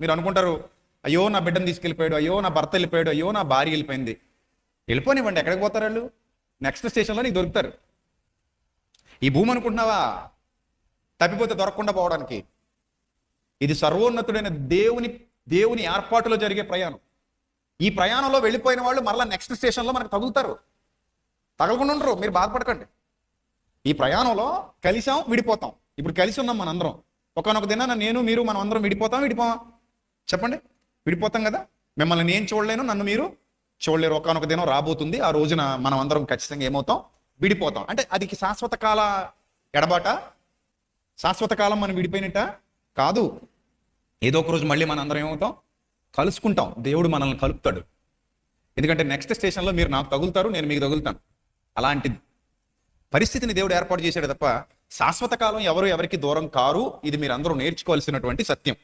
మీరు అనుకుంటారు అయ్యో నా బిడ్డను తీసుకెళ్ళిపోయాడు అయ్యో నా భర్త వెళ్ళిపోయాడు అయ్యో నా భార్య వెళ్ళిపోయింది. వెళ్ళిపోనివ్వండి ఎక్కడికి పోతారు వాళ్ళు? నెక్స్ట్ స్టేషన్లో నీకు దొరుకుతారు. ఈ భూమి అనుకుంటున్నావా? తప్పిపోతే దొరకకుండా పోవడానికి. ఇది సర్వోన్నతుడైన దేవుని దేవుని ఏర్పాటులో జరిగే ప్రయాణం. ఈ ప్రయాణంలో వెళ్ళిపోయిన వాళ్ళు మరలా నెక్స్ట్ స్టేషన్లో మనకు తగులుతారు. తగలకుండా ఉండరు మీరు బాధపడకండి. ఈ ప్రయాణంలో కలిసాం విడిపోతాం. ఇప్పుడు కలిసి ఉన్నాం మనందరం. ఒకనొక దినాన నేను మీరు మనం అందరం విడిపోతాం విడిపోవా చెప్పండి. విడిపోతాం కదా? మిమ్మల్ని నేను చూడలేను నన్ను మీరు చూడలేరు. ఒకనొక దినం రాబోతుంది. ఆ రోజున మనం అందరం ఖచ్చితంగా ఏమవుతాం? విడిపోతాం. అంటే అది శాశ్వత కాల ఎడబాట? శాశ్వత కాలం మనం విడిపోయినట్ట? కాదు. ఏదో ఒక రోజు మళ్ళీ మన అందరం ఏమవుతాం? కలుసుకుంటాం. దేవుడు మనల్ని కలుపుతాడు. ఎందుకంటే నెక్స్ట్ స్టేషన్లో మీరు నాకు తగులుతారు నేను మీకు తగులుతాను. అలాంటిది. పరిస్థితిని దేవుడు ఏర్పాటు చేశాడు తప్ప శాశ్వత కాలం ఎవరు ఎవరికి దూరం కారు ఇది మీరు అందరూ నేర్చుకోవాల్సినటువంటి సత్యం.